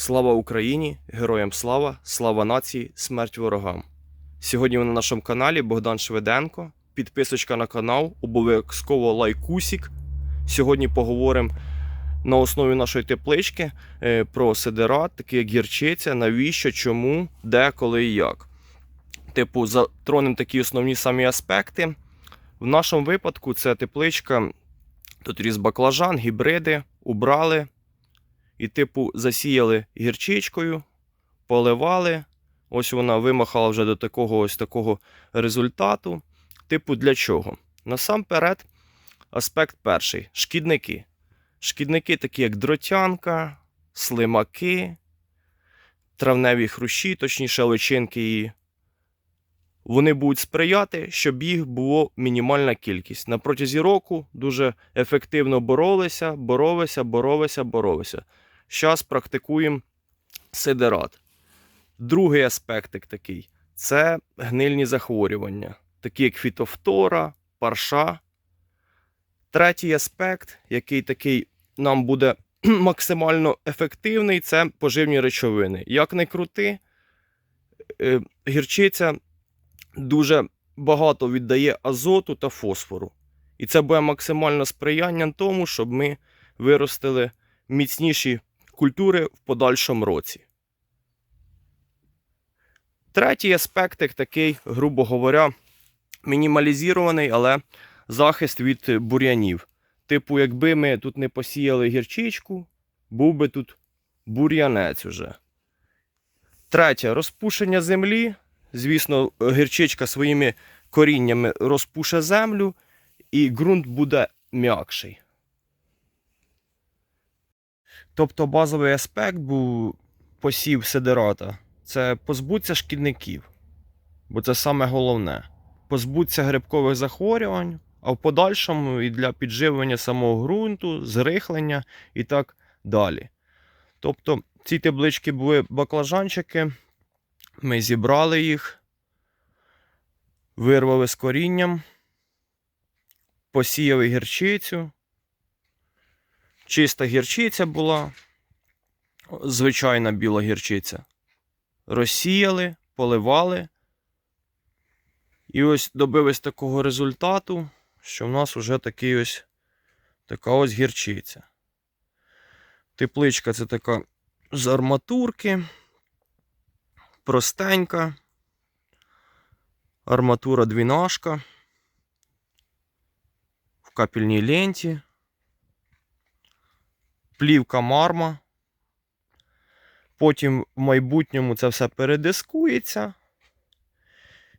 Слава Україні! Героям слава! Слава нації! Смерть ворогам! Сьогодні ви на нашому каналі Богдан Шведенко. Підписочка на канал, обов'язково лайкусик. Сьогодні поговоримо на основі нашої теплички е, про сидерат, такі як гірчиця, навіщо, чому, де, коли і як. Типу, затронемо такі основні самі аспекти. В нашому випадку це тепличка, тут різ баклажан, гібриди, убрали. І, типу, засіяли гірчичкою, поливали. Ось вона вимахала вже до такого ось такого результату. Типу, для чого? Насамперед, аспект перший шкідники. Шкідники, такі як дротянка, слимаки, травневі хрущі, точніше личинки її. Вони будуть сприяти, щоб їх було мінімальна кількість. На протязі року дуже ефективно боролися, боролися, боролися, боролися. Зараз практикуємо сидерат. Другий аспектик такий це гнильні захворювання, такі як фітофтора, парша. Третій аспект, який такий нам буде максимально ефективний, це поживні речовини. Як не крути, е, гірчиця дуже багато віддає азоту та фосфору. І це буде максимально сприяння тому, щоб ми виростили міцніші культури в подальшому році. Третій аспектик такий, грубо говоря, мінімалізований, але захист від бур'янів. Типу, якби ми тут не посіяли гірчичку, був би тут бур'янець уже. Третє розпушення землі. Звісно, гірчичка своїми коріннями розпуше землю, і ґрунт буде м'якший. Тобто базовий аспект був посів сидерата це позбуться шкідників, бо це саме головне. Позбуться грибкових захворювань, а в подальшому і для підживлення самого ґрунту, зрихлення і так далі. Тобто ці таблички були баклажанчики, ми зібрали їх, вирвали з корінням, посіяли гірчицю. Чиста гірчиця була, звичайна біла гірчиця. Розсіяли, поливали. І ось добились такого результату, що в нас вже такий ось така ось гірчиця. Тепличка це така з арматурки, простенька, арматура двінашка в капельній ленті, плівка марма. Потім в майбутньому це все передискується.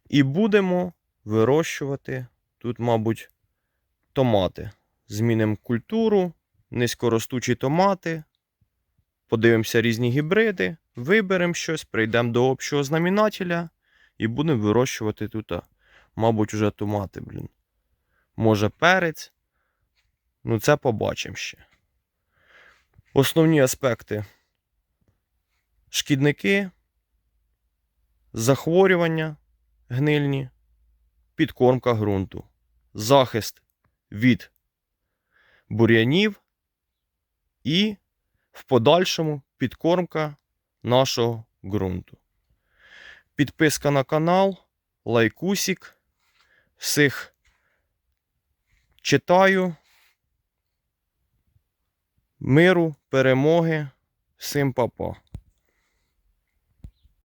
І будемо вирощувати тут, мабуть, томати. Змінимо культуру, низькоростучі томати. Подивимося різні гібриди, виберемо щось, прийдемо до общого знаменателя і будемо вирощувати тут, мабуть, вже томати, блін. Може, перець. Ну, це побачимо ще. Основні аспекти шкідники, захворювання гнильні, підкормка ґрунту, захист від бур'янів і в подальшому підкормка нашого ґрунту. Підписка на канал, лайкусик. Всіх читаю. Миру, перемоги, всім па-па.